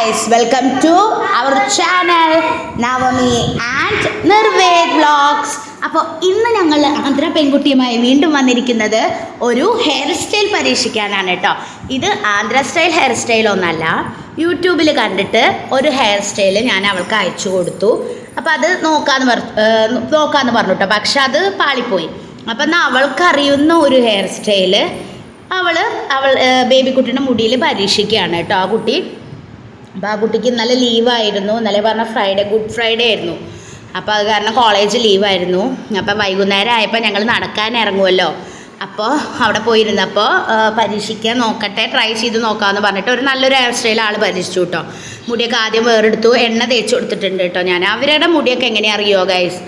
Guys welcome to our channel Navami and Nirved vlogs അപ്പോൾ ഇന്ന് ഞങ്ങൾ ആന്ധ്ര പെൺകുട്ടിയുമായി വീണ്ടും വന്നിരിക്കുന്നത് ഒരു ഹെയർ സ്റ്റൈൽ പരീക്ഷിക്കാനാണ് കേട്ടോ. ഇത് ആന്ധ്ര സ്റ്റൈൽ ഹെയർ സ്റ്റൈൽ ഒന്നല്ല. യൂട്യൂബിൽ കണ്ടിട്ട് ഒരു ഹെയർ സ്റ്റൈൽ ഞാൻ അവൾക്ക് അയച്ചു കൊടുത്തു. അപ്പോൾ അത് നോക്കാന്ന് പറ നോക്കാമെന്ന് പറഞ്ഞു കേട്ടോ. പക്ഷെ അത് പാളിപ്പോയി. അപ്പം എന്നാൽ അവൾക്കറിയുന്ന ഒരു ഹെയർ സ്റ്റൈൽ അവൾ അവൾ ബേബി കുട്ടിയുടെ മുടിയിൽ പരീക്ഷിക്കുകയാണ് കേട്ടോ. ആ കുട്ടി അപ്പോൾ ആ കുട്ടിക്ക് നല്ല ലീവായിരുന്നു. ഇന്നലെ പറഞ്ഞ ഫ്രൈഡേ ഗുഡ് ഫ്രൈഡേ ആയിരുന്നു. അപ്പോൾ അത് കാരണം കോളേജ് ലീവായിരുന്നു. അപ്പോൾ വൈകുന്നേരം ആയപ്പോൾ ഞങ്ങൾ നടക്കാൻ ഇറങ്ങുമല്ലോ അപ്പോൾ അവിടെ പോയിരുന്നപ്പോൾ പരീക്ഷിക്കാൻ നോക്കട്ടെ ട്രൈ ചെയ്ത് നോക്കാമെന്ന് പറഞ്ഞിട്ട് ഒരു നല്ലൊരു ഹെയർ സ്റ്റൈൽ ആൾ പരീക്ഷിച്ചു കേട്ടോ മുടിയൊക്കെ ആദ്യം വേറെടുത്തു. എണ്ണ തേച്ച് കൊടുത്തിട്ടുണ്ട് കേട്ടോ ഞാൻ. അവരുടെ മുടിയൊക്കെ എങ്ങനെയാണ് അറിയോ ഗൈസ്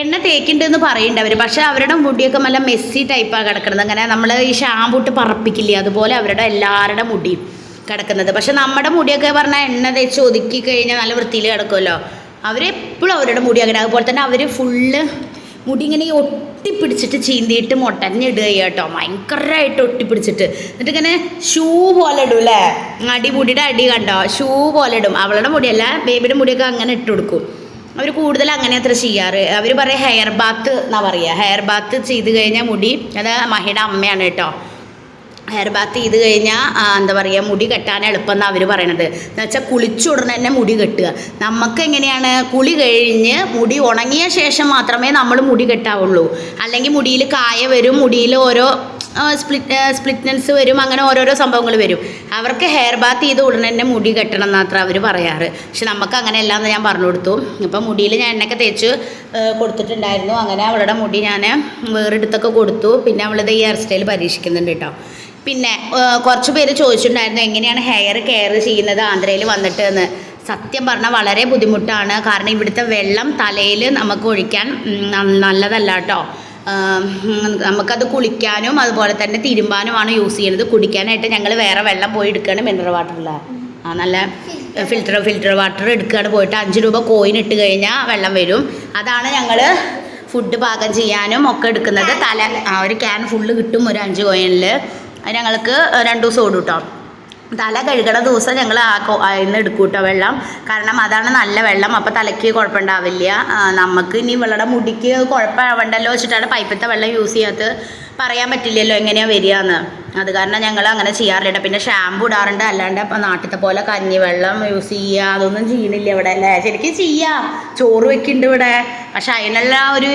എണ്ണ തേക്കുന്നുണ്ടെന്ന് പറയുന്നുണ്ട് അവർ പക്ഷേ അവരുടെ മുടിയൊക്കെ നല്ല മെസ്സി ടൈപ്പാണ് കിടക്കുന്നത് അങ്ങനെ നമ്മൾ ഈ ഷാമ്പൂട്ട് പറപ്പിക്കില്ലേ? അതുപോലെ അവരുടെ എല്ലാവരുടെ മുടിയും. കിടക്കുന്നത്. പക്ഷെ നമ്മുടെ മുടിയൊക്കെ പറഞ്ഞാൽ എണ്ണ തേച്ച് ഒതുക്കി കഴിഞ്ഞാൽ നല്ല വൃത്തിയിൽ കിടക്കുമല്ലോ. അവരെപ്പോഴും അവരുടെ മുടി അങ്ങനെ. അതുപോലെ തന്നെ അവർ ഫുള്ള് മുടി ഇങ്ങനെ ഒട്ടിപ്പിടിച്ചിട്ട് ചീന്തിയിട്ട് മുട്ടഞ്ഞിടുക കേട്ടോ. ഭയങ്കരമായിട്ട് ഒട്ടിപ്പിടിച്ചിട്ട്. എന്നിട്ട് ഇങ്ങനെ ഷൂ പോലെ ഇടും അല്ലേ? അടിമുടിയുടെ അടി കണ്ടോ? ഷൂ പോലെ ഇടും. അവളുടെ മുടിയല്ല ബേബിയുടെ മുടിയൊക്കെ അങ്ങനെ ഇട്ട് കൊടുക്കും. അവർ കൂടുതൽ അങ്ങനെ അത്ര ചെയ്യാറ്. അവർ പറയും ഹെയർ ബാത്ത് എന്നാ പറയുക ഹെയർ ബാത്ത് ചെയ്ത് കഴിഞ്ഞാൽ മുടി അത് മഹിയുടെ അമ്മയാണ് കേട്ടോ. ഹെയർ ബാത്ത് ചെയ്ത് കഴിഞ്ഞാൽ എന്താ പറയുക മുടി കെട്ടാൻ എളുപ്പം എന്നാണ് അവർ പറയണത്. എന്ന് വെച്ചാൽ കുളിച്ചുടനെ തന്നെ മുടി കെട്ടുക. നമുക്ക് എങ്ങനെയാണ് കുളി കഴിഞ്ഞ് മുടി ഉണങ്ങിയ ശേഷം മാത്രമേ നമ്മൾ മുടി കെട്ടാവുള്ളൂ. അല്ലെങ്കിൽ മുടിയിൽ കായ വരും മുടിയിൽ ഓരോ സ്പ്ലിറ്റ് സ്പ്ലിറ്റ്നൻസ് വരും അങ്ങനെ ഓരോരോ സംഭവങ്ങൾ വരും. അവർക്ക് ഹെയർ ബാത്ത് ചെയ്ത് ഉടനെ തന്നെ മുടി കെട്ടണം മാത്രം അവർ പറയാറ്. പക്ഷെ നമുക്ക് അങ്ങനെ എന്ന് ഞാൻ പറഞ്ഞു കൊടുത്തു. ഇപ്പം മുടിയിൽ ഞാൻ എന്നൊക്കെ തേച്ച് കൊടുത്തിട്ടുണ്ടായിരുന്നു. അങ്ങനെ അവളുടെ മുടി ഞാൻ വേറെടുത്തൊക്കെ കൊടുത്തു. പിന്നെ അവളിത് ഈ ഹെയർ സ്റ്റൈൽ പരീക്ഷിക്കുന്നുണ്ട് കേട്ടോ. പിന്നെ കുറച്ച് പേര് ചോദിച്ചിട്ടുണ്ടായിരുന്നു എങ്ങനെയാണ് ഹെയർ കെയർ ചെയ്യുന്നത് ആന്ധ്രയിൽ വന്നിട്ട് എന്ന് സത്യം പറഞ്ഞാൽ വളരെ ബുദ്ധിമുട്ടാണ്. കാരണം ഇവിടുത്തെ വെള്ളം തലയിൽ നമുക്ക് ഒഴിക്കാൻ നല്ലതല്ല കേട്ടോ. നമുക്കത് കുളിക്കാനും അതുപോലെ തന്നെ തിരുമ്പാനുമാണ് യൂസ് ചെയ്യുന്നത്. കുടിക്കാനായിട്ട് ഞങ്ങൾ വേറെ വെള്ളം പോയി എടുക്കുകയാണ് മിനറൽ വാട്ടറിൽ ആ നല്ല ഫിൽറ്റർ ഫിൽറ്റർ വാട്ടർ എടുക്കുകയാണ് പോയിട്ട് അഞ്ച് രൂപ കോയിൻ ഇട്ട് കഴിഞ്ഞാൽ വെള്ളം വരും. അതാണ് ഞങ്ങൾ ഫുഡ് പാകം ചെയ്യാനും ഒക്കെ എടുക്കുന്നത്. തല ആ ഒരു ക്യാൻ ഫുള്ള് കിട്ടും ഒരു അഞ്ച് കോയിനിൽ ഞങ്ങൾക്ക് രണ്ട് ദിവസം ഓടും കേട്ടോ തല കഴുകണ ദിവസം ഞങ്ങൾ ആ ഇന്ന് എടുക്കും കേട്ടോ വെള്ളം. കാരണം അതാണ് നല്ല വെള്ളം അപ്പോൾ തലയ്ക്ക് കുഴപ്പമുണ്ടാവില്ല. നമുക്ക് ഇനി ഇവളുടെ മുടിക്ക് കുഴപ്പമാവണ്ടല്ലോ വെച്ചിട്ടാണ് പൈപ്പത്തെ വെള്ളം യൂസ് ചെയ്യാത്തത്. പറയാൻ പറ്റില്ലല്ലോ എങ്ങനെയാണ് വരികയെന്ന്. അത് കാരണം ഞങ്ങൾ അങ്ങനെ ചെയ്യാറില്ല പിന്നെ ഷാമ്പു ഇടാറുണ്ട്. അല്ലാണ്ട് അപ്പം നാട്ടിലത്തെ പോലെ കഞ്ഞിവെള്ളം യൂസ് ചെയ്യുക അതൊന്നും ചെയ്യണില്ല ഇവിടെ അല്ലേ? ശരിക്കും ചെയ്യാം. ചോറ് വെക്കുന്നുണ്ട് ഇവിടെ. പക്ഷെ അതിനെല്ലാം ഒരു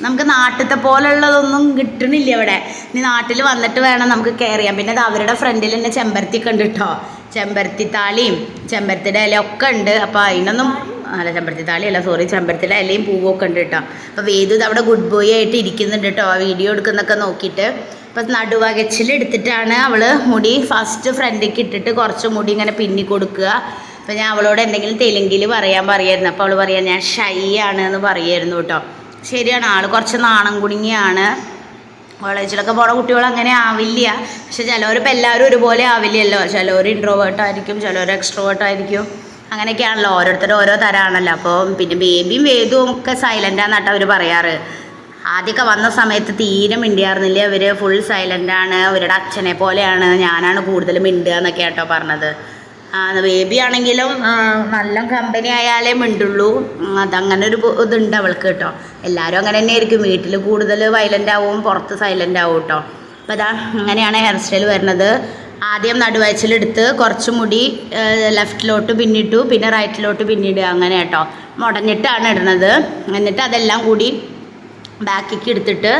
നമുക്ക് നാട്ടിലത്തെ പോലുള്ളതൊന്നും കിട്ടണില്ല ഇവിടെ. ഇനി നാട്ടിൽ വന്നിട്ട് വേണം നമുക്ക് കെയർ ചെയ്യാൻ. പിന്നെ അത് അവരുടെ ഫ്രണ്ടിൽ തന്നെ ചെമ്പരത്തി ഒക്കെ ഉണ്ട് കേട്ടോ ചെമ്പരത്തി താളിയും ചെമ്പരത്തിയുടെ ഒക്കെ ഉണ്ട്. അപ്പോൾ അതിനൊന്നും അല്ല ചെമ്പരത്തി താളി അല്ല സോറി ചെമ്പരത്തില അല്ലെങ്കിൽ പൂവൊക്കെ ഉണ്ട് കേട്ടോ. അപ്പോൾ വേദു അവിടെ ഗുഡ് ബോയ് ആയിട്ട് ഇരിക്കുന്നുണ്ട് കേട്ടോ വീഡിയോ എടുക്കുന്നൊക്കെ നോക്കിയിട്ട്. അപ്പം നടുവകച്ചിൽ എടുത്തിട്ടാണ് അവൾ മുടി ഫസ്റ്റ് ഫ്രണ്ടിലേക്ക് ഇട്ടിട്ട് കുറച്ച് മുടി ഇങ്ങനെ പിന്നി കൊടുക്കുക. അപ്പം ഞാൻ അവളോട് എന്തെങ്കിലും തെലുങ്കിൽ പറയാൻ പറയായിരുന്നു. അപ്പോൾ അവൾ പറയാം ഞാൻ ഷൈ ആണ് എന്ന് പറയായിരുന്നു കേട്ടോ. ശരിയാണ് ആൾ കുറച്ച് നാണം കുടുങ്ങിയാണ്. കോളേജിലൊക്കെ പോണ കുട്ടികൾ അങ്ങനെ ആവില്ല. പക്ഷെ ചിലവർ ഇപ്പം എല്ലാവരും ഒരുപോലെ ആവില്ലല്ലോ. ചിലവർ ഇൻട്രോവേർട്ടായിരിക്കും ചിലവർ എക്സ്ട്രോവേർട്ട് ആയിരിക്കും. അങ്ങനെയൊക്കെയാണല്ലോ ഓരോരുത്തരും ഓരോ തരമാണല്ലോ അപ്പോൾ പിന്നെ ബേബിയും വേദുവും ഒക്കെ സൈലന്റാന്നാട്ടവർ പറയാറ്. ആദ്യമൊക്കെ വന്ന സമയത്ത് തീരെ മിണ്ടിയായിരുന്നില്ല. അവർ ഫുൾ സൈലന്റാണ് അവരുടെ അച്ഛനെ പോലെയാണ്. ഞാനാണ് കൂടുതലും മിണ്ടുക എന്നൊക്കെ കേട്ടോ പറഞ്ഞത്. ബേബി ആണെങ്കിലും നല്ല കമ്പനി ആയാലേ മിണ്ടുള്ളൂ. അതങ്ങനെ ഒരു ഇതുണ്ട് അവൾക്ക് കേട്ടോ. എല്ലാവരും അങ്ങനെ തന്നെ ആയിരിക്കും. വീട്ടിൽ കൂടുതൽ വയലന്റ് ആവും പുറത്ത് സൈലന്റ് ആവും കേട്ടോ. അപ്പോൾ അതാ അങ്ങനെയാണ് ഹെയർ സ്റ്റൈൽ വരുന്നത്. ആദ്യം നടുവയച്ചിലെടുത്ത് കുറച്ച് മുടി ലെഫ്റ്റിലോട്ട് പിന്നിട്ടു പിന്നെ റൈറ്റിലോട്ട് പിന്നിടുക അങ്ങനെ കേട്ടോ. മുടഞ്ഞിട്ടാണ് ഇടുന്നത്. എന്നിട്ട് അതെല്ലാം കൂടി ബാക്കിക്ക് എടുത്തിട്ട്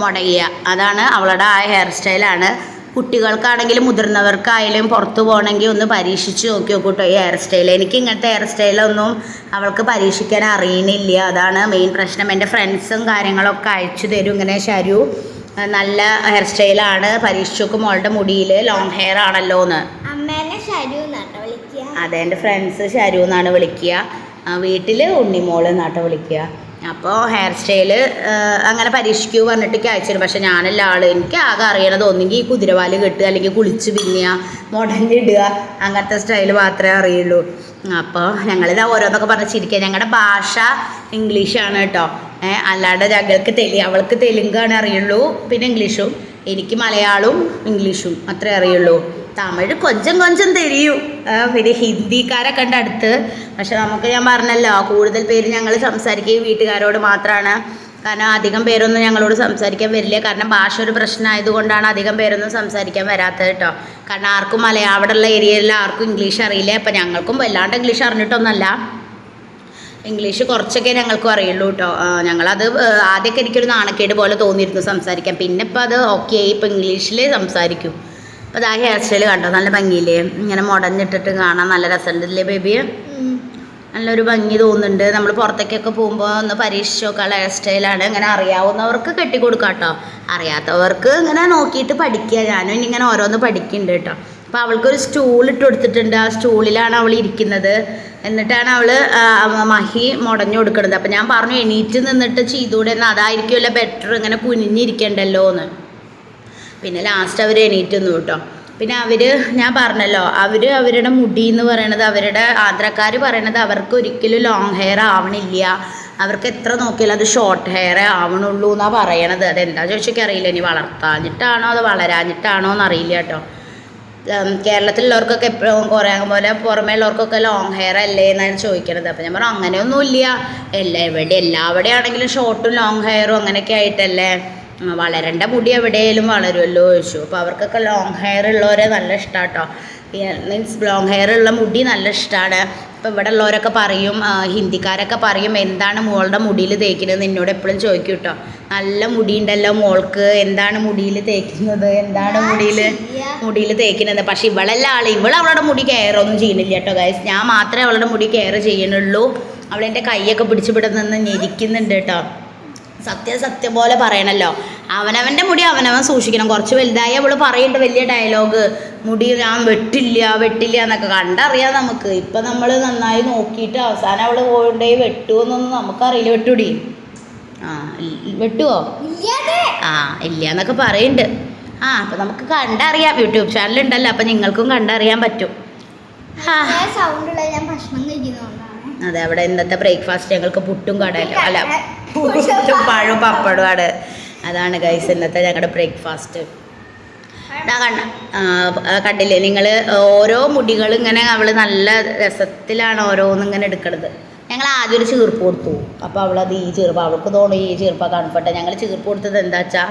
മുടയുക. അതാണ് അവളുടെ ആ ഹെയർ സ്റ്റൈലാണ് കുട്ടികൾക്കാണെങ്കിലും മുതിർന്നവർക്കായാലും പുറത്ത് പോകണമെങ്കിൽ ഒന്ന് പരീക്ഷിച്ച് നോക്കി നോക്കൂട്ടോ ഈ ഹെയർ സ്റ്റൈൽ. എനിക്ക് ഇങ്ങനത്തെ ഹെയർ സ്റ്റൈലൊന്നും അവൾക്ക് പരീക്ഷിക്കാൻ അറിയണില്ല. അതാണ് മെയിൻ പ്രശ്നം. എന്റെ ഫ്രണ്ട്സും കാര്യങ്ങളൊക്കെ അയച്ചു തരും. ഇങ്ങനെ ശരു നല്ല ഹെയർ സ്റ്റൈലാണ് പരീക്ഷിച്ച് നോക്കും മോളുടെ മുടിയിൽ ലോങ് ഹെയർ ആണല്ലോ എന്ന്. അതെ എന്റെ ഫ്രണ്ട്സ് ശരു എന്നാണ് വിളിക്കുക. വീട്ടിൽ ഉണ്ണിമോൾ എന്നാട്ടോ വിളിക്കുക. അപ്പോൾ ഹെയർ സ്റ്റൈൽ അങ്ങനെ പരീക്ഷിക്കൂ പറഞ്ഞിട്ട് അയച്ചിരുന്നു പക്ഷെ ഞാനല്ല ആൾ എനിക്ക് ആകെ അറിയണത് ഒന്നെങ്കിൽ ഈ കുതിരവാൽ കെട്ടുക അല്ലെങ്കിൽ കുളിച്ച് പിന്നുക മുടഞ്ഞിടുക അങ്ങനത്തെ സ്റ്റൈൽ മാത്രമേ അറിയുള്ളൂ. അപ്പോൾ ഞങ്ങളിതാ ഓരോന്നൊക്കെ പറഞ്ഞ് ചിരിക്കുക. ഞങ്ങളുടെ ഭാഷ ഇംഗ്ലീഷാണ് കേട്ടോ. അല്ലാണ്ട് ഞങ്ങൾക്ക് തെലി അവൾക്ക് തെലുങ്കാണ് അറിയുള്ളൂ പിന്നെ ഇംഗ്ലീഷും. എനിക്ക് മലയാളവും ഇംഗ്ലീഷും അത്രേ അറിയുള്ളൂ. തമിഴ് കൊഞ്ചം കൊഞ്ചം തെരിയും. പിന്നെ ഹിന്ദിക്കാരൊക്കെ ഉണ്ട് അടുത്ത്. പക്ഷെ നമുക്ക് ഞാൻ പറഞ്ഞല്ലോ കൂടുതൽ പേര് ഞങ്ങൾ സംസാരിക്കുകയും വീട്ടുകാരോട് മാത്രമാണ് കാരണം അധികം പേരൊന്നും ഞങ്ങളോട് സംസാരിക്കാൻ വരില്ല. കാരണം ഭാഷ ഒരു പ്രശ്നമായതുകൊണ്ടാണ് അധികം പേരൊന്നും സംസാരിക്കാൻ വരാത്തത് കേട്ടോ. കാരണം ആർക്കും മലയാളം അവിടെയുള്ള ഏരിയയിൽ ആർക്കും ഇംഗ്ലീഷ് അറിയില്ല. അപ്പം ഞങ്ങൾക്കും വല്ലാണ്ട് ഇംഗ്ലീഷ് അറിഞ്ഞിട്ടൊന്നല്ല ഇംഗ്ലീഷ് കുറച്ചൊക്കെ ഞങ്ങൾക്കും അറിയുള്ളൂ കേട്ടോ. ഞങ്ങളത് ആദ്യമൊക്കെ എനിക്കൊരു നാണക്കേട് പോലെ തോന്നിയിരുന്നു സംസാരിക്കാൻ. പിന്നെ ഇപ്പം അത് ഓക്കെ ആയി ഇപ്പം ഇംഗ്ലീഷിൽ സംസാരിക്കും. അപ്പോൾ അത് ആ ഹെയർ സ്റ്റൈൽ കണ്ടോ? നല്ല ഭംഗിയില്ലേ? ഇങ്ങനെ മുടഞ്ഞിട്ടിട്ട് കാണാൻ നല്ല രസമുണ്ടല്ലേ ബേബി നല്ലൊരു ഭംഗി തോന്നുന്നുണ്ട്. നമ്മൾ പുറത്തേക്കൊക്കെ പോകുമ്പോൾ ഒന്ന് പരീക്ഷിച്ച് നോക്കാനുള്ള ഹെയർ സ്റ്റൈലാണ് ഇങ്ങനെ അറിയാവുന്നവർക്ക് കെട്ടിക്കൊടുക്കാം കേട്ടോ. അറിയാത്തവർക്ക് ഇങ്ങനെ നോക്കിയിട്ട് പഠിക്കുക. ഞാനും ഇനി ഇങ്ങനെ ഓരോന്ന് പഠിക്കുന്നുണ്ട് കേട്ടോ. അപ്പോൾ അവൾക്കൊരു സ്റ്റൂൾ ഇട്ട് കൊടുത്തിട്ടുണ്ട്. ആ സ്റ്റൂളിലാണ് അവൾ ഇരിക്കുന്നത്. എന്നിട്ടാണ് അവൾ മഹി മുടഞ്ഞു കൊടുക്കുന്നത്. അപ്പം ഞാൻ പറഞ്ഞു എണീറ്റ് നിന്നിട്ട് ചെയ്തുകൂടെ എന്ന്. അതായിരിക്കുമല്ലോ ബെറ്റർ ഇങ്ങനെ കുനിഞ്ഞിരിക്കണ്ടല്ലോ എന്ന്. പിന്നെ ലാസ്റ്റ് അവർ എണീറ്റ് നിന്നു കേട്ടോ. പിന്നെ അവർ ഞാൻ പറഞ്ഞല്ലോ അവർ അവരുടെ മുടി എന്ന് പറയണത് അവരുടെ ആന്ധ്രക്കാർ പറയണത് അവർക്ക് ഒരിക്കലും ലോങ് ഹെയർ ആവണില്ല. അവർക്ക് എത്ര നോക്കിയാലും അത് ഷോർട്ട് ഹെയർ ആവണുള്ളൂ എന്നാണ് പറയണത്. അതെന്താ ചോദിച്ചൊക്കെ അറിയില്ല. ഇനി വളർത്താഞ്ഞിട്ടാണോ അത് വളരാഞ്ഞിട്ടാണോ എന്നറിയില്ല കേട്ടോ. കേരളത്തിലുള്ളവർക്കൊക്കെ എപ്പോഴും കുറേ പോലെ പുറമേ ഉള്ളവർക്കൊക്കെ ലോങ് ഹെയർ അല്ലേ എന്നാണ് ചോദിക്കണത്. അപ്പം ഞാൻ പറഞ്ഞു അങ്ങനെയൊന്നുമില്ല. എല്ലാ എവിടെ എല്ലാവിടെ ആണെങ്കിലും ഷോർട്ടും ലോങ് ഹെയറും അങ്ങനെയൊക്കെ ആയിട്ടല്ലേ. വളരേണ്ട മുടി എവിടെയെങ്കിലും വളരുമല്ലോ ചോദിച്ചു അപ്പോൾ അവർക്കൊക്കെ ലോങ് ഹെയർ ഉള്ളവരെ നല്ല ഇഷ്ടമാട്ടോ മീൻസ് ലോങ് ഹെയർ ഉള്ള മുടി നല്ല ഇഷ്ടമാണ് ഇപ്പം ഇവിടെ ഉള്ളവരൊക്കെ പറയും ഹിന്ദിക്കാരൊക്കെ പറയും എന്താണ് മോളുടെ മുടിയിൽ തേക്കുന്നത്? എന്നോട് എപ്പോഴും ചോദിക്കും കേട്ടോ നല്ല മുടിയുണ്ടല്ലോ മോൾക്ക് എന്താണ് മുടിയിൽ തേക്കുന്നത്? എന്താണ് മുടിയിൽ മുടിയിൽ തേക്കുന്നത്? പക്ഷേ ഇവളെല്ലാം ആൾ. ഇവൾ അവളുടെ മുടി കെയർ ഒന്നും ചെയ്യുന്നില്ല കേട്ടോ ഗൈസ് ഞാൻ മാത്രമേ അവളുടെ മുടി കെയർ ചെയ്യണുള്ളൂ അവളെന്റെ കൈയൊക്കെ പിടിച്ചു ഞെരിക്കുന്നുണ്ട് കേട്ടോ സത്യം സത്യം പോലെ പറയണല്ലോ. അവനവന്റെ മുടി അവനവൻ സൂക്ഷിക്കണം. കുറച്ച് വലുതായി അവൾ പറയുന്നുണ്ട് വലിയ ഡയലോഗ് മുടി ഞാൻ വെട്ടില്ല വെട്ടില്ല എന്നൊക്കെ കണ്ടറിയാം നമുക്ക്. ഇപ്പം നമ്മൾ നന്നായി നോക്കിയിട്ട് അവസാനം അവൾ പോയി വെട്ടുമോ എന്നൊന്നും നമുക്കറിയില്ല. വെട്ടുടി? ആ വെട്ടുവോ? ആ ഇല്ല എന്നൊക്കെ പറയുന്നുണ്ട് ആ അപ്പം നമുക്ക് കണ്ടറിയാം. യൂട്യൂബ് ചാനൽ ഉണ്ടല്ലോ അപ്പം നിങ്ങൾക്കും കണ്ടറിയാൻ പറ്റും. ആ സൗണ്ട് ഉള്ള ഞാൻ ഭക്ഷണം കഴിക്കുന്നതുകൊണ്ടാണ് അതെ അവിടെ ഇന്നത്തെ ബ്രേക്ക്ഫാസ്റ്റ് ഞങ്ങൾക്ക് പുട്ടും കടയിലും അല്ല പുട്ടും പഴവും പപ്പടമാണ് അതാണ് ഗൈസ് ഇന്നത്തെ ഞങ്ങളുടെ ബ്രേക്ക്ഫാസ്റ്റ് കണ്ട? കണ്ടില്ലേ? നിങ്ങൾ ഓരോ മുടികൾ ഇങ്ങനെ അവൾ നല്ല രസത്തിലാണ് ഓരോന്നും ഇങ്ങനെ എടുക്കണത്. ഞങ്ങൾ ആദ്യം ഒരു ചീർപ്പ് കൊടുത്തു. അപ്പോൾ അവളത് ഈ ചീർപ്പ് അവൾക്ക് തോന്നും ഈ ചീർപ്പ് കൺഫർട്ട് ഞങ്ങൾ ചീർപ്പ് കൊടുത്തത് എന്താ വെച്ചാൽ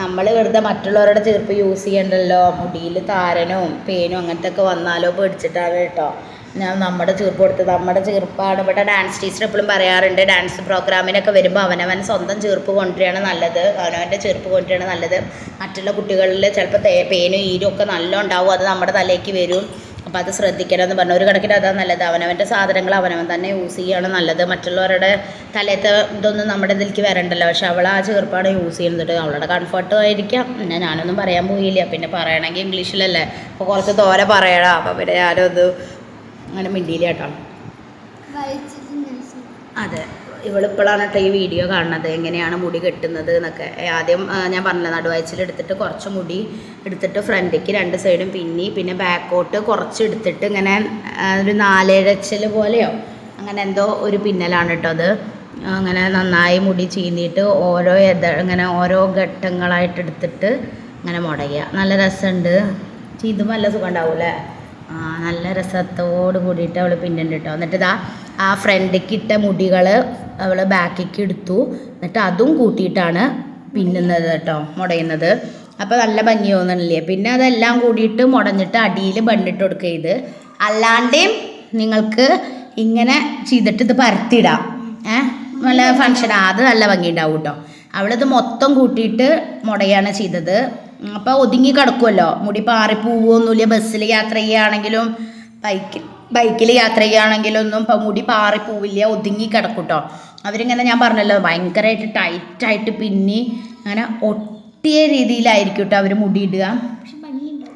നമ്മൾ വെറുതെ മറ്റുള്ളവരുടെ ചീർപ്പ് യൂസ് ചെയ്യണ്ടല്ലോ. മുടിയിൽ താരനും പേനും അങ്ങനത്തെ ഒക്കെ വന്നാലോ പേടിച്ചിട്ടാണ് കേട്ടോ. ഞാൻ നമ്മുടെ ചീർപ്പ് കൊടുത്ത് നമ്മുടെ ചീർപ്പാണ്. ഇവിടെ ഡാൻസ് ടീച്ചർ എപ്പോഴും പറയാറുണ്ട് ഡാൻസ് പ്രോഗ്രാമിനൊക്കെ വരുമ്പോൾ അവനവൻ സ്വന്തം ചീർപ്പ് കൊണ്ടുവരികയാണ് നല്ലത്. അവനവന്റെ ചീർപ്പ് കൊണ്ടുവരികയാണ് നല്ലത്. മറ്റുള്ള കുട്ടികളിൽ ചിലപ്പോൾ തേ പേനും ഈരും ഒക്കെ നല്ല ഉണ്ടാവും. അത് നമ്മുടെ തലയ്ക്ക് വരും. അപ്പോൾ അത് ശ്രദ്ധിക്കണം എന്ന് പറഞ്ഞു. ഒരു കണക്കിന് അതാണ് നല്ലത്. അവനവന്റെ സാധനങ്ങൾ അവനവൻ തന്നെ യൂസ് ചെയ്യുകയാണ് നല്ലത്. മറ്റുള്ളവരുടെ തലയത്തെ ഇതൊന്നും നമ്മുടെ ഇതിലേക്ക് വരണ്ടല്ലോ. പക്ഷെ അവൾ ആ ചെറുപ്പാണ് യൂസ് ചെയ്യുന്നത്. അവളുടെ കംഫർട്ടും ആയിരിക്കാം. പിന്നെ ഞാനൊന്നും പറയാൻ പോയില്ല. പിന്നെ പറയണമെങ്കിൽ ഇംഗ്ലീഷിലല്ലേ അപ്പോൾ കുറച്ച് തോരെ പറയണം. അപ്പോൾ പിന്നെ ഞാനത് അങ്ങനെ മിണ്ടിയില്ല കേട്ടോ അതെ. ഇവളിപ്പോഴാണ് കേട്ടോ ഈ വീഡിയോ കാണുന്നത്. എങ്ങനെയാണ് മുടി കെട്ടുന്നത് എന്നൊക്കെ. ആദ്യം ഞാൻ പറഞ്ഞ നടുവാഴ്ചയിലെടുത്തിട്ട് കുറച്ച് മുടി എടുത്തിട്ട് ഫ്രണ്ടിലേക്ക് രണ്ട് സൈഡും പിന്നി പിന്നെ ബാക്കോട്ട് കുറച്ച് എടുത്തിട്ട് ഇങ്ങനെ ഒരു നാലേഴച്ചൽ പോലെയോ അങ്ങനെ എന്തോ ഒരു പിന്നലാണ് കേട്ടോ അത്. അങ്ങനെ നന്നായി മുടി ചീന്തിയിട്ട് ഓരോ എത ഇങ്ങനെ ഓരോ ഘട്ടങ്ങളായിട്ട് എടുത്തിട്ട് അങ്ങനെ മുടയുക. നല്ല രസമുണ്ട്. ചീന്തുമ്പോൾ നല്ല സുഖം ഉണ്ടാവും ആ നല്ല രസത്തോട് കൂടിയിട്ട് അവൾ പിന്നുണ്ട് കേട്ടോ എന്നിട്ട് ഇതാ ആ ഫ്രണ്ടിക്ക് ഇട്ട മുടികൾ അവൾ ബാക്കിക്ക് എടുത്തു. എന്നിട്ട് അതും കൂട്ടിയിട്ടാണ് പിന്നുന്നത് കേട്ടോ മുടയുന്നത്. അപ്പോൾ നല്ല ഭംഗി തോന്നണില്ലേ പിന്നെ അതെല്ലാം കൂടിയിട്ട് മുടഞ്ഞിട്ട് അടിയിൽ ബണ്ണിട്ട് കൊടുക്കുക ഇത് അല്ലാണ്ടേയും നിങ്ങൾക്ക് ഇങ്ങനെ ചെയ്തിട്ട് ഇത് പരത്തിയിടാം. ഏഹ് നല്ല ഫങ്ഷൻ അത് നല്ല ഭംഗി ഉണ്ടാവും കേട്ടോ. അവളിത് മൊത്തം കൂട്ടിയിട്ട് മുടയാണ് ചെയ്തത്. അപ്പോൾ ഒതുങ്ങി കിടക്കുമല്ലോ മുടി പാറി പോവുമൊന്നുമില്ല ബസ്സിൽ യാത്ര ചെയ്യുകയാണെങ്കിലും ബൈക്കിൽ ബൈക്കിൽ യാത്ര ചെയ്യുകയാണെങ്കിലും ഒന്നും ഇപ്പം മുടി പാറി പോവില്ല ഒതുങ്ങി കിടക്കും കേട്ടോ അവരിങ്ങനെ ഞാൻ പറഞ്ഞല്ലോ ഭയങ്കരമായിട്ട് ടൈറ്റായിട്ട് പിന്നി അങ്ങനെ ഒട്ടിയ രീതിയിലായിരിക്കും കേട്ടോ അവർ മുടി ഇടുക.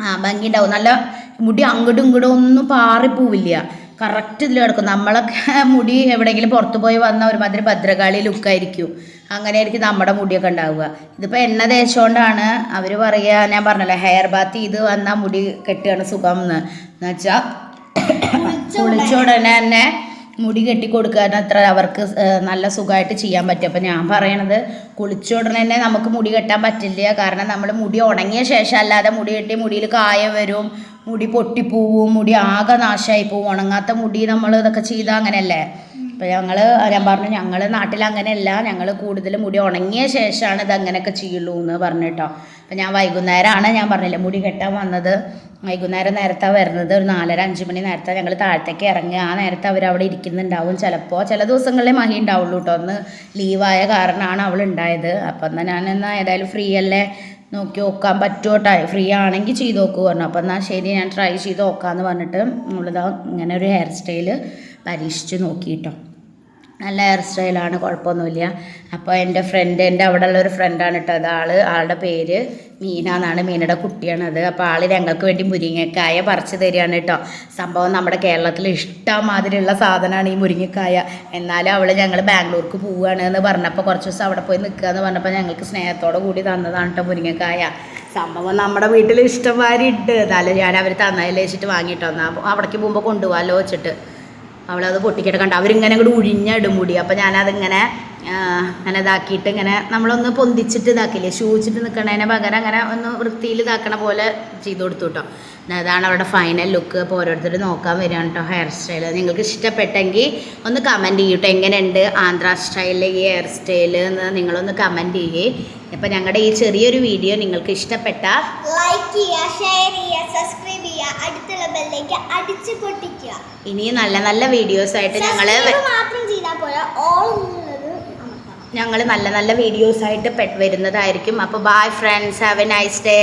ആ ഭംഗി ഉണ്ടാവും നല്ല മുടി അങ്ങോട്ടും ഇങ്ങോട്ടും ഒന്നും പാറിപ്പോവില്ല. കറക്റ്റ് ഇതിൽ കിടക്കും. നമ്മളൊക്കെ മുടി എവിടെയെങ്കിലും പുറത്ത് പോയി വന്ന ഒരുമാതിരി ഭദ്രകാളി ലുക്കായിരിക്കും അങ്ങനെ ആയിരിക്കും നമ്മുടെ മുടിയൊക്കെ ഉണ്ടാവുക. ഇതിപ്പോൾ എണ്ണ തേച്ചുകൊണ്ടാണ് അവർ പറയുക ഞാൻ പറഞ്ഞല്ലോ ഹെയർ ബാത്ത് ചെയ്ത് വന്നാൽ മുടി കെട്ടുകയാണ് സുഖം എന്ന് എന്നുവെച്ചാൽ കുളിച്ച ഉടനെ തന്നെ മുടി കെട്ടി കൊടുക്കാൻ അത്ര അവർക്ക് നല്ല സുഖമായിട്ട് ചെയ്യാൻ പറ്റും. അപ്പം ഞാൻ പറയണത് കുളിച്ച ഉടനെ തന്നെ നമുക്ക് മുടി കെട്ടാൻ പറ്റില്ല. കാരണം നമ്മൾ മുടി ഉണങ്ങിയ ശേഷം അല്ലാതെ മുടി കെട്ടി മുടിയിൽ കായ വരും മുടി പൊട്ടിപ്പോവും മുടി ആകെ നാശമായി പോവും ഉണങ്ങാത്ത മുടി നമ്മൾ ഇതൊക്കെ ചെയ്താൽ അങ്ങനെയല്ലേ? അപ്പം ഞങ്ങൾ ഞാൻ പറഞ്ഞു ഞങ്ങൾ നാട്ടിൽ അങ്ങനെയല്ല. ഞങ്ങൾ കൂടുതൽ മുടി ഉണങ്ങിയ ശേഷമാണ് ഇത് അങ്ങനെയൊക്കെ ചെയ്യുള്ളൂ എന്ന് പറഞ്ഞിട്ടോ അപ്പം ഞാൻ വൈകുന്നേരമാണ് ഞാൻ പറഞ്ഞില്ല മുടി കെട്ടാൻ വന്നത്. വൈകുന്നേരം നേരത്താണ് വരുന്നത്. ഒരു നാലര അഞ്ച് മണി നേരത്തെ ഞങ്ങൾ താഴത്തേക്ക് ഇറങ്ങി ആ നേരത്തെ അവർ അവിടെ ഇരിക്കുന്നുണ്ടാവും ചിലപ്പോൾ ചില ദിവസങ്ങളിലെ മഹി ഉണ്ടാവുള്ളൂ കേട്ടോ. ഒന്ന് ലീവായ കാരണമാണ് അവൾ ഉണ്ടായത്. അപ്പം എന്നാൽ ഞാൻ എന്നാൽ ഏതായാലും ഫ്രീ അല്ലേ? നോക്കി നോക്കാൻ പറ്റുമോ ടൈ ഫ്രീ ആണെങ്കിൽ ചെയ്ത് നോക്കുക പറഞ്ഞു. അപ്പോൾ എന്നാൽ ശരി ഞാൻ ട്രൈ ചെയ്ത് നോക്കാമെന്ന് പറഞ്ഞിട്ട് നമ്മളിതാ ഇങ്ങനെ ഒരു ഹെയർ സ്റ്റൈൽ പരീക്ഷിച്ച് നോക്കിയിട്ടോ നല്ല ഹെയർ സ്റ്റൈലാണ് കുഴപ്പമൊന്നുമില്ല. അപ്പോൾ എന്റെ ഫ്രണ്ട് എന്റെ അവിടെ ഉള്ള ഒരു ഫ്രണ്ടാണ് കേട്ടോ അത് ആൾ ആളുടെ പേര് മീന എന്നാണ്. മീനയുടെ കുട്ടിയാണ് അത്. അപ്പോൾ ആൾ ഞങ്ങൾക്ക് വേണ്ടി മുരിങ്ങക്കായ പറിച്ച് തരികയാണ് കേട്ടോ സംഭവം നമ്മുടെ കേരളത്തിൽ ഇഷ്ടമാതിരിയുള്ള സാധനമാണ് ഈ മുരിങ്ങക്കായ. എന്നാലും അവൾ ഞങ്ങൾ ബാംഗ്ലൂർക്ക് പോവുകയാണ് എന്ന് പറഞ്ഞപ്പോൾ കുറച്ച് ദിവസം അവിടെ പോയി നിൽക്കുക എന്ന് പറഞ്ഞപ്പോൾ ഞങ്ങൾക്ക് സ്നേഹത്തോടെ കൂടി തന്നതാണ് കേട്ടോ മുരിങ്ങക്കായ. സംഭവം നമ്മുടെ വീട്ടിൽ ഇഷ്ടംമാതിരി ഉണ്ട്. എന്നാലും ഞാൻ അവർ തന്നതിൽ വെച്ചിട്ട് വാങ്ങിയിട്ടോ എന്നാൽ അവിടേക്ക് പോകുമ്പോൾ കൊണ്ടുപോകാമല്ലോ വെച്ചിട്ട്. അവളത് പൊട്ടിക്കിടക്കണ്ട. അവരിങ്ങനെ അങ്ങോട്ട് ഉഴിഞ്ഞിടും മുടി. അപ്പം ഞാനതിങ്ങനെ അങ്ങനെ ഇതാക്കിയിട്ട് ഇങ്ങനെ നമ്മളൊന്ന് പൊന്തിച്ചിട്ട് ഇതാക്കില്ലേ? ഷൂച്ചിട്ട് നിൽക്കണതിന് പകരം അങ്ങനെ ഒന്ന് വൃത്തിയിൽ ഇതാക്കണ പോലെ ചെയ്ത് കൊടുത്തു കേട്ടോ അതാണ് അവരുടെ ഫൈനൽ ലുക്ക് അപ്പോൾ ഓരോരുത്തർ നോക്കാൻ വരികയാണ് കേട്ടോ ഹെയർ സ്റ്റൈൽ നിങ്ങൾക്ക് ഇഷ്ടപ്പെട്ടെങ്കിൽ ഒന്ന് കമന്റ് ചെയ്യട്ടോ എങ്ങനെയുണ്ട് ആന്ധ്ര സ്റ്റൈലിലെ ഈ ഹെയർ സ്റ്റൈൽ എന്ന് നിങ്ങളൊന്ന് കമന്റ് ചെയ്യേ. അപ്പോൾ ഞങ്ങളുടെ ഈ ചെറിയൊരു വീഡിയോ നിങ്ങൾക്ക് ഇഷ്ടപ്പെട്ട ലൈക്ക് ചെയ്യുക ഷെയർ ചെയ്യുക സബ്സ്ക്രൈബ് ചെയ്യുക അടുത്തുള്ള ബെല്ലേക്ക് അടിച്ചു പൊട്ടിക്കുക. ഇനിയും നല്ല നല്ല വീഡിയോസ് ആയിട്ട് ഞങ്ങൾ മാത്രം ചെയ്താൽ പോലെ ഓൾ ഞങ്ങൾ നല്ല നല്ല വീഡിയോസായിട്ട് പെ- വരുന്നതായിരിക്കും. അപ്പോൾ bye friends have a nice day